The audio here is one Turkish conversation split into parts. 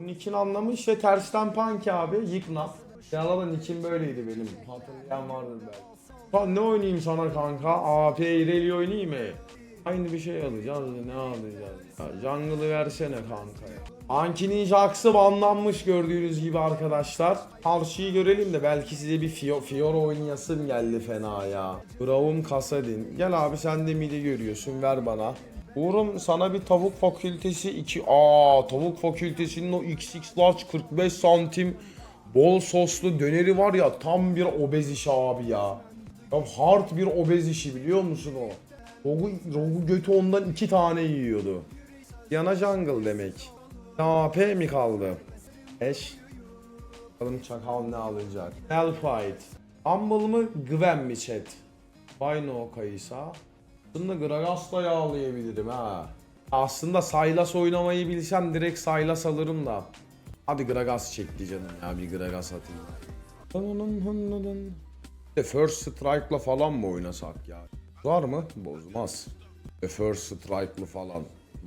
Nick'in anlamı işte tersten punk abi. Yıknat. Yana da Nick'in böyleydi benim. Hatırlayan vardır belki. Ne oynayayım sana kanka? AP Irelia oynayayım mı? Aynı bir şey alacağız. Ne alacağız? Ya, jungle'ı versene kanka ya. Anki'nin Jax'ı banlanmış gördüğünüz gibi arkadaşlar. Karşıyı görelim de belki size bir Fio Fiora oynayasım geldi fena ya. Braum Kasadin. Gel abi sen de midi görüyorsun ver bana. Uğur'um sana bir tavuk fakültesi 2 Aa tavuk fakültesinin o XX large 45 santim bol soslu döneri var ya tam bir obez işi abi ya. Ya hard bir obez işi biliyor musun o? Rogu, Rogu götü ondan iki tane yiyordu. Yana jungle demek. AP mi kaldı? Eş. Bakalım çakal ne alacak? Hellfight. Humble mı? Gwen mi chat? Bino Kaysa. Aslında Gragas'la yağlayabilirim ha. Aslında Sylas oynamayı bilsem direkt Sylas alırım da. Hadi Gragas çekti canım ya bir Gragas atayım. The First Strike'la falan mı oynasak ya? Var mı? Bozmaz. The First Strike'lı falan.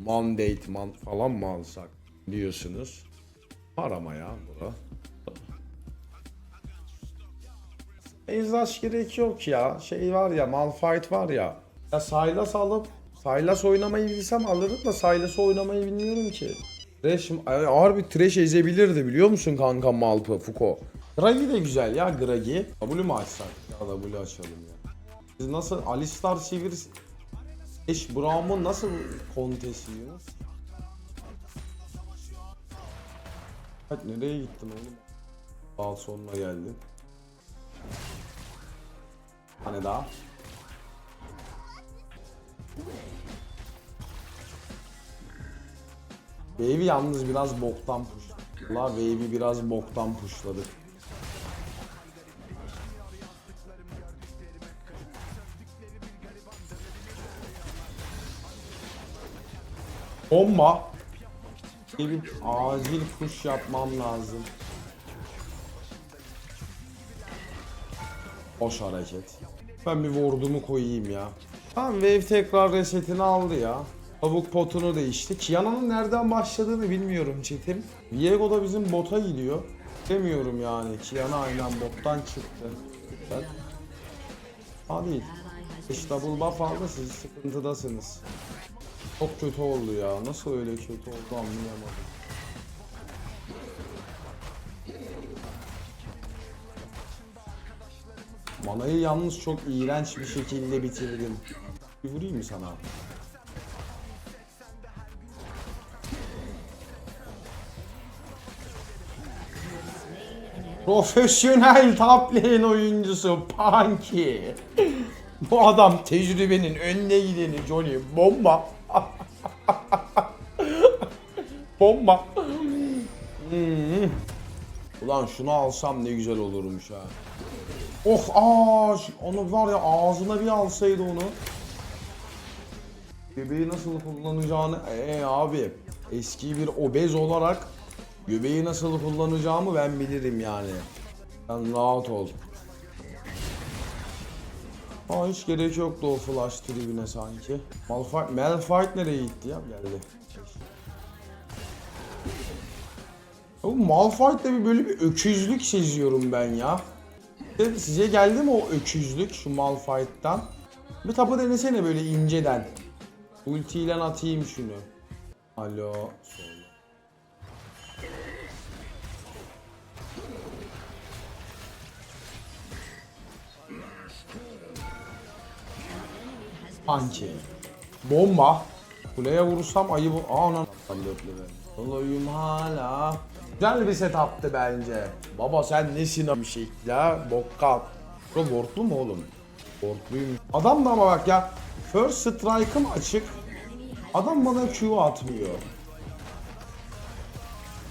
Mandate man falan mı alsak diyorsunuz. Var ama ya bura. Ezdaş gerek yok ya. Şey var ya Malphite var ya. Ya Sylas alıp Sylas oynamayı bilsem alırım da Sylas'ı oynamayı bilmiyorum ki. Trash, ağır bir trash ezebilirdi biliyor musun kanka Malpı Fuko? Gragi de güzel ya Gragi. W mu açsak? Ya W açalım ya. Siz nasıl Alistar Sivir Eş Brown'un nasıl kontesiyorsunuz? Bak nereye gittin oğlum? Daha sonuna geldin. Hani daha? Wave'i yalnız biraz boktan push. La Wave'i biraz boktan pushladık. Bomba. Bir acil push yapmam lazım. Boş hareket. Ben bir ward'umu koyayım ya. Tamam Wave tekrar resetini aldı ya. Tavuk potunu değişti. Kiana'nın nereden başladığını bilmiyorum Çetin. Viego da bizim bota gidiyor. Demiyorum yani. Kiana aynen bottan çıktı. Ben... Ha değil. Double buff aldı siz sıkıntıdasınız. Çok kötü oldu ya. Nasıl öyle kötü oldu anlayamadım. Manayı yalnız çok iğrenç bir şekilde bitirdim. Bir vurayım mı sana? Profesyonel top lane oyuncusu Punky. Bu adam tecrübenin önüne gideni Johnny. Bomba. Bomba. Hmm. Ulan şunu alsam ne güzel olurmuş ha. Oh aa ş- onu var ya ağzına bir alsaydı onu. Göbeği nasıl kullanacağını ee abi eski bir obez olarak göbeği nasıl kullanacağımı ben bilirim yani. Sen rahat ol. Aa hiç gerek yoktu o flash tribüne sanki. Malphite, Malphite nereye gitti ya? Geldi. Bu Malphite'de bir böyle bir öküzlük seziyorum ben ya. Size- Size geldi mi o öküzlük şu Malphite'dan? Bir tapu denesene böyle inceden. Ultiyle atayım şunu. Alo. Sol. Anki. Bomba. Kuleye vurursam ayı bu. Aa lan. Olayım hala. Güzel bir setup'tı bence. Baba sen nesin bir şey ya? Bokkat. Bu wardlu mu oğlum? Wardluyum. Adam da ama bak ya. First strike'ım açık. Adam bana Q atmıyor.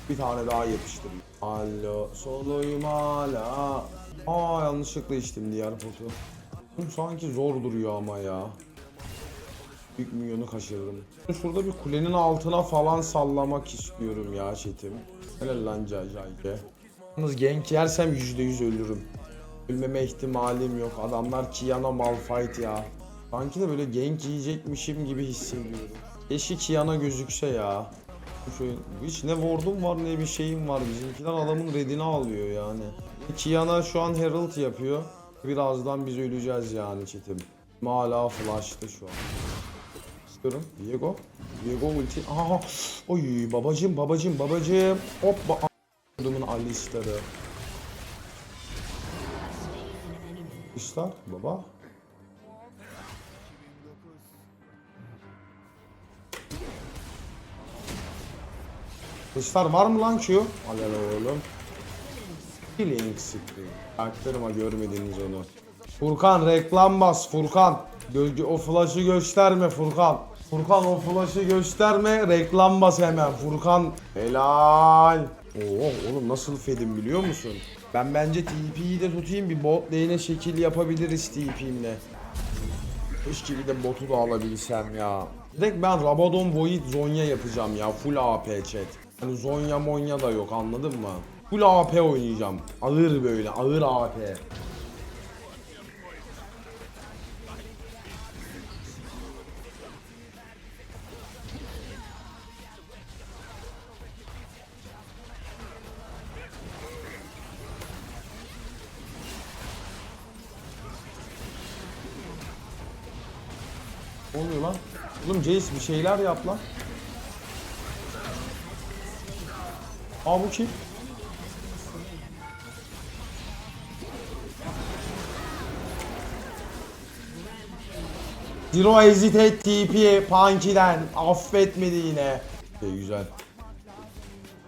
Bir tane daha yapıştırayım. Alo, soloyum hala. Aa yanlışlıkla içtim diğer potu. Sanki zor duruyor ama ya. Büyük milyonu kaçırdım. Şurada bir kulenin altına falan sallamak istiyorum ya çetim. Helal lan Cacayke. Yalnız gank yersem %100 ölürüm. Ölmeme ihtimalim yok. Adamlar Kiana Malphite ya. Sanki de böyle gank yiyecekmişim gibi hissediyorum. Keşke Kiana gözükse ya. Şöyle, hiç ne ward'um var ne bir şeyim var. Bizimkiler adamın redini alıyor yani. Kiana şu an Herald yapıyor. Birazdan biz öleceğiz yani çetim. Hala flash'tı şu an. İstiyorum. Diego. Diego ulti. Aha. Oy babacım babacım babacım. Hoppa. Adamın Alistar'ı. İşler baba. Kuşlar var mı lan Q? Al hele oğlum. Killing spree. Aktırma görmediniz onu. Furkan reklam bas Furkan. Gölge o flash'ı gösterme Furkan. Furkan o flash'ı gösterme reklam bas hemen Furkan. Helal. Oo oğlum nasıl fedim biliyor musun? Ben bence TP'yi de tutayım bir bot lane'e şekil yapabiliriz TP'mle. Keşke bir de botu da alabilsem ya. Direkt ben Rabadon Void Zonya yapacağım ya full AP chat. Hani Zonya Monya da yok anladın mı? Full AP oynayacağım. Ağır böyle ağır AP. Ne oluyor lan? Oğlum Jace bir şeyler yap lan. Aa bu kim? Zero Hesitate TP Punky'den affetmedi yine. Şey güzel.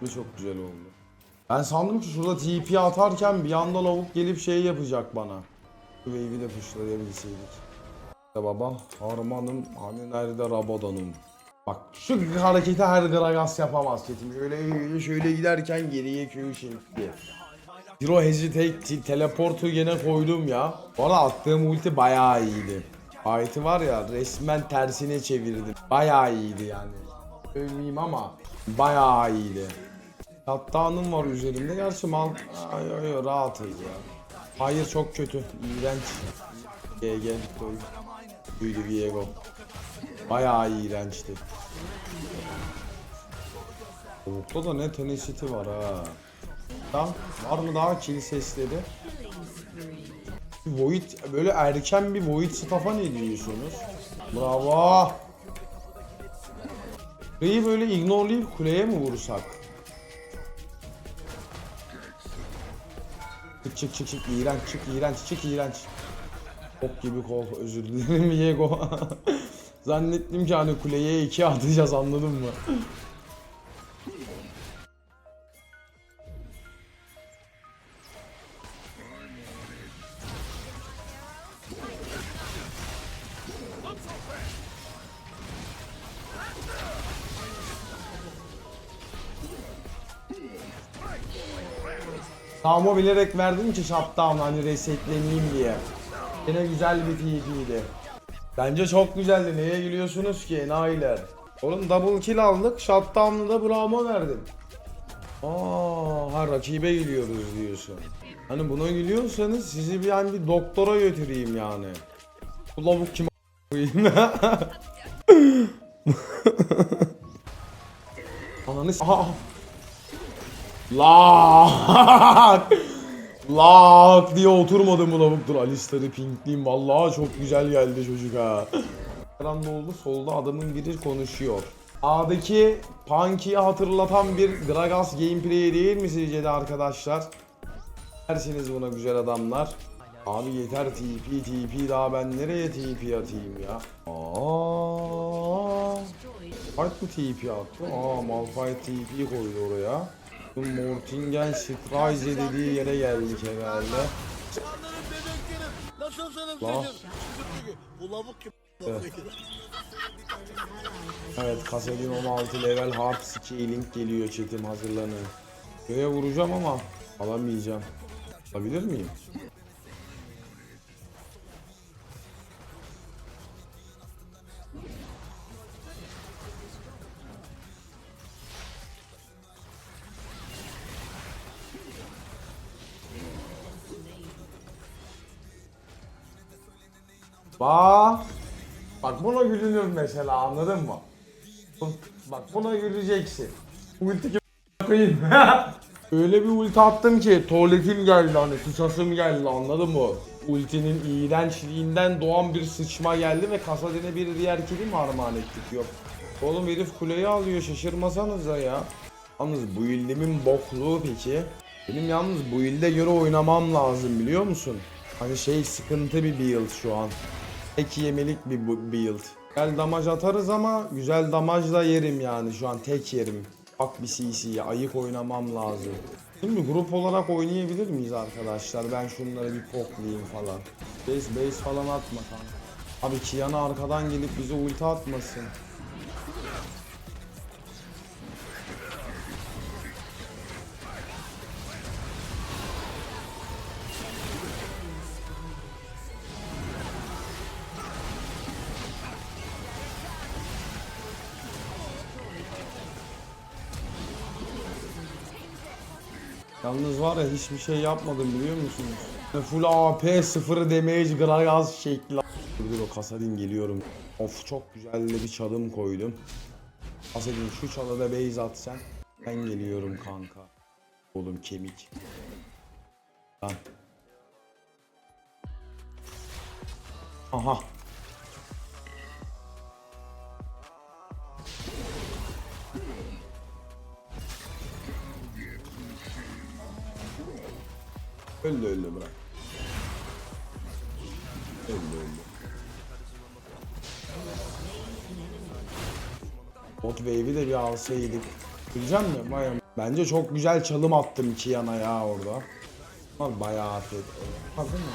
Bu çok güzel oldu. Ben sandım ki şurada TP atarken bir anda lavuk gelip şey yapacak bana. Wave'i de pushlayabilseydik. Baba harmanım hani nerede Rabadon'um. Bak şu hareketi her Gragas yapamaz Çetin. Şöyle şöyle giderken geriye Q şimdi. Zero Hesitate te- teleportu gene koydum ya. Arada attığım ulti bayağı iyiydi. Fight'ı var ya resmen tersine çevirdim. Bayağı iyiydi yani. Övmeyeyim ama bayağı iyiydi. Hatta'nın var üzerimde. Gerçi mal... Ay, ay, rahatız ya. Hayır çok kötü. İğrenç. GG. Koy. Büyüdü Viego. Bayağı iğrençti. Tavukta da ne tenacity var ha. Tamam. Var mı daha kill sesleri? Void böyle erken bir Void staff'a ne diyorsunuz? Bravo. Kuleyi böyle ignorelayıp kuleye mi vursak? Çık çık çık çık iğrenç çık iğrenç çık iğrenç. Ok gibi kol özür dilerim Diego. Zannettim ki hani kuleye iki atacağız anladın mı? Tamam bilerek verdim ki shutdown hani resetleneyim diye. Yine güzel bir TP'ydi. Bence çok güzeldi. Neye gülüyorsunuz ki enayiler? Oğlum double kill aldık. Shutdown'da da bravo verdim. Aa, ha rakibe gülüyoruz diyorsun. Hani buna gülüyorsanız sizi bir hani bir doktora götüreyim yani. Bu lavuk kim a**ayım? Ananı s- Aha. Lak! Diye oturmadı mı lavuktur Alistar'ı pinkliyim vallahi çok güzel geldi çocuk ha. Ekran oldu solda adamın biri konuşuyor. A'daki Punky'yi hatırlatan bir Gragas gameplay değil mi sizce de arkadaşlar? Dersiniz buna güzel adamlar. Abi yeter TP TP daha ben nereye TP atayım ya? Aa, Fight mı TP attı? Aa Malphite TP koydu oraya. Mortingen Strize dediği yere geldik herhalde. Canlarım bebeklerim. Nasılsınız La. dedim. Bu lavuk kim? Evet. Evet Kasadin 16 level hard scaling geliyor chatim hazırlanın. Köye vuracağım ama alamayacağım. Alabilir miyim? Bak. Bak buna gülünür mesela anladın mı? Bak buna güleceksin. Ulti gibi koyayım. Öyle bir ulti attım ki tuvaletim geldi hani sıçasım geldi anladın mı? Ultinin iğrençliğinden doğan bir sıçma geldi ve kasadine bir diğer kili mi armağan ettik yok. Oğlum herif kuleyi alıyor şaşırmasanıza ya. Yalnız bu ildimin bokluğu peki. Benim yalnız bu ilde göre oynamam lazım biliyor musun? Hani şey sıkıntı bir build şu an. Tek yemelik bir bu- build. Güzel damaj atarız ama güzel damajla yerim yani şu an tek yerim. Bak bir CC'ye ayık oynamam lazım. Şimdi grup olarak oynayabilir miyiz arkadaşlar? Ben şunları bir koklayayım falan. Base base falan atma kanka. Abi Kiana arkadan gelip bize ulti atmasın. Yalnız var ya hiçbir şey yapmadım biliyor musunuz? Full AP 0 damage Gragas şekli. Dur o Kasadin geliyorum. Of çok güzel de bir çalım koydum. Kasadin şu çalıda base at sen. Ben geliyorum kanka. Oğlum kemik. Lan. Aha. Öldü öldü bırak. Öldü öldü. Bot wave'i de bir alsaydık. Bileceğim mi? Bayağı. Bence çok güzel çalım attım iki yana ya orada. Ama bayağı afiyet. Bakın mı?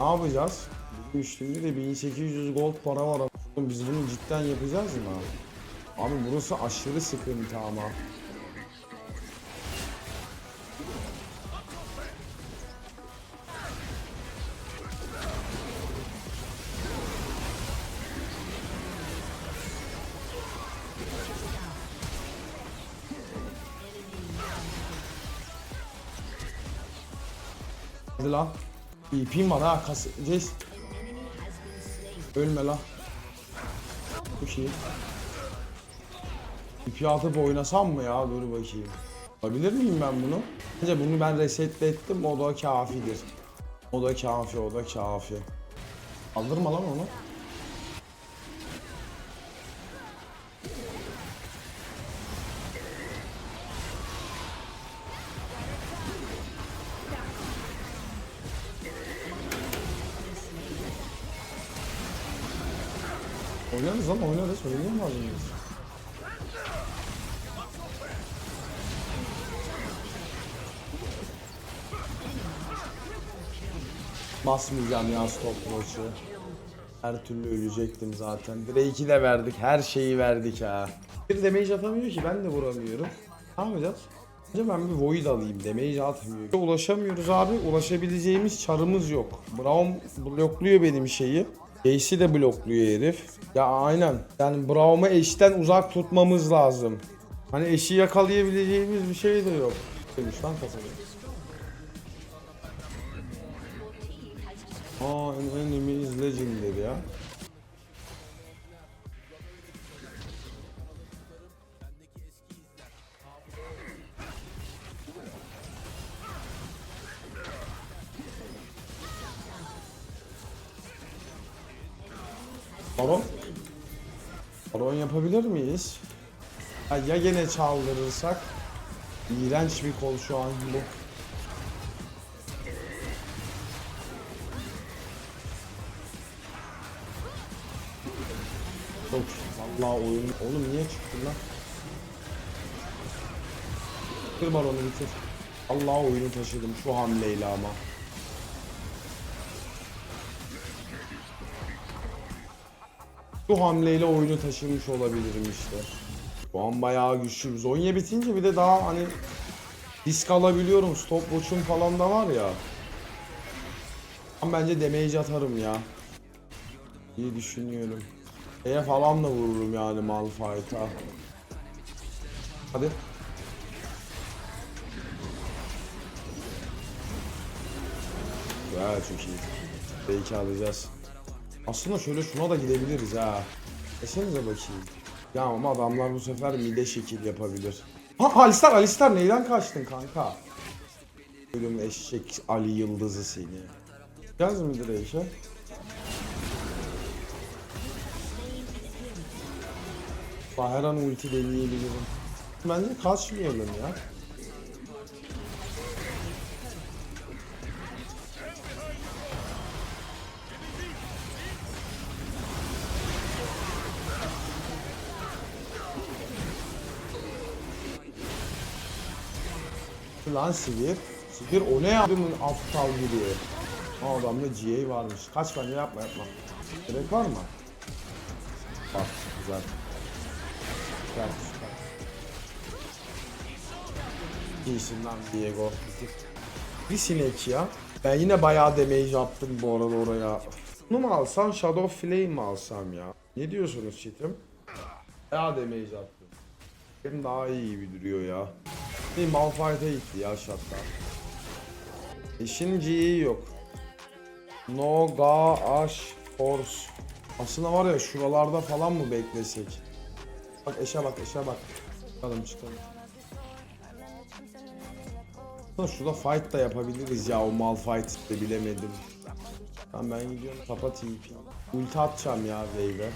Ne yapacağız? Bizim üstümde de 1800 gold para var. Biz bunu cidden yapacağız mı abi? Abi burası aşırı sıkıntı ama. İpim var ha kas Jace. Ölme lan. Bu şey. İpi atıp oynasam mı ya? Dur bakayım. Olabilir miyim ben bunu? Bence bunu ben resetlettim. O da kafidir. O da kafi, o da kafi. Aldırma lan onu. Oynarız lan oynarız. Oynayamaz mıyız? Basmayacağım ya stopwatch'ı. Her türlü ölecektim zaten. Drake'i de verdik. Her şeyi verdik ha. Bir damage atamıyor ki ben de vuramıyorum. Ne yapacağız? Önce ben bir void alayım. Damage atmıyor. Ulaşamıyoruz abi. Ulaşabileceğimiz çarımız yok. Brown blokluyor benim şeyi. Jace'i de blokluyor herif. Ya aynen. Yani Braum'u eşten uzak tutmamız lazım. Hani eşi yakalayabileceğimiz bir şey de yok. Demiş lan kasabı. Aa an enemy is legendary ya. Yapabilir miyiz? Ha, ya gene çaldırırsak? İğrenç bir kol şu an bu. Çok vallahi oyun oğlum niye çıktın lan? Bitir baronu bitir. Allah oyunu taşıdım şu hamleyle ama. Şu hamleyle oyunu taşımış olabilirim işte. Bu an bayağı güçlü. Zonya bitince bir de daha hani risk alabiliyorum. Stopwatch'um falan da var ya. Ama bence damage atarım ya. İyi düşünüyorum. Şeye falan da vururum yani Malphite'a. Hadi. Ya çok iyi. Belki alacağız. Aslında şöyle şuna da gidebiliriz ha. Esenize bakayım. Ya ama adamlar bu sefer mide şekil yapabilir. Ha Alistar Alistar neyden kaçtın kanka? Ölüm eşek Ali Yıldızı seni. Gaz mı direğişe? Her an ulti deneyebilirim. Bence kaçmayalım ya. Lan Sivir. Sivir o ne yaptığımın aptal gibi. Aa adamda GA varmış. Kaç bence yapma yapma. Gerek var mı? Bak güzel. Süper süper. İyisin lan Diego. Bir sinek ya. Ben yine bayağı damage attım bu arada oraya. Bunu mu alsam Shadow Flame mi alsam ya? Ne diyorsunuz çetim? Bayağı damage attım. Benim daha iyi gibi duruyor ya. Bir Malphite'e gitti ya şatlar. İşin G'yi yok. No ga ash force. Aslında var ya şuralarda falan mı beklesek? Bak eşe bak eşe bak. Çıkalım çıkalım. Aslında şurada fight da yapabiliriz ya o Malphite de bilemedim. Tamam ben gidiyorum tapa TP. Ulti atacağım ya Wave'e.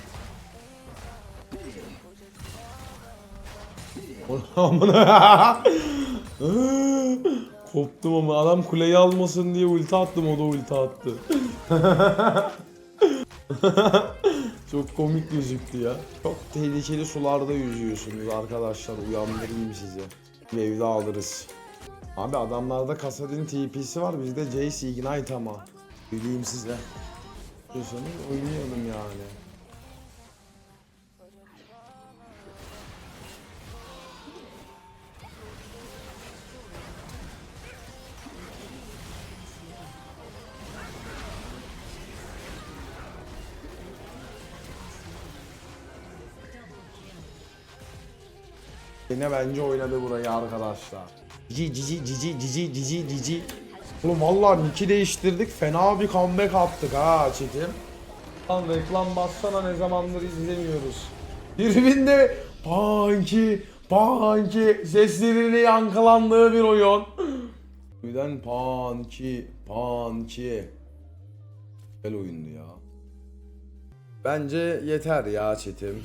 Koptum ama adam kuleyi almasın diye ulti attım o da ulti attı. Çok komik gözüktü ya. Çok tehlikeli sularda yüzüyorsunuz arkadaşlar uyandırayım sizi. Wave'de alırız. Abi adamlarda Kasadin TP'si var bizde Jace Ignite ama. Bileyim size. Diyorsanız oynayalım yani. Yine bence oynadı burayı arkadaşlar. Cici cici cici cici cici cici. Oğlum vallahi nick'i değiştirdik. Fena bir comeback attık ha çetim. Lan reklam bassana ne zamandır izlemiyoruz. Birbirinde panki panki seslerinin yankılandığı bir oyun. Birden panki panki. Güzel oyundu ya. Bence yeter ya çetim.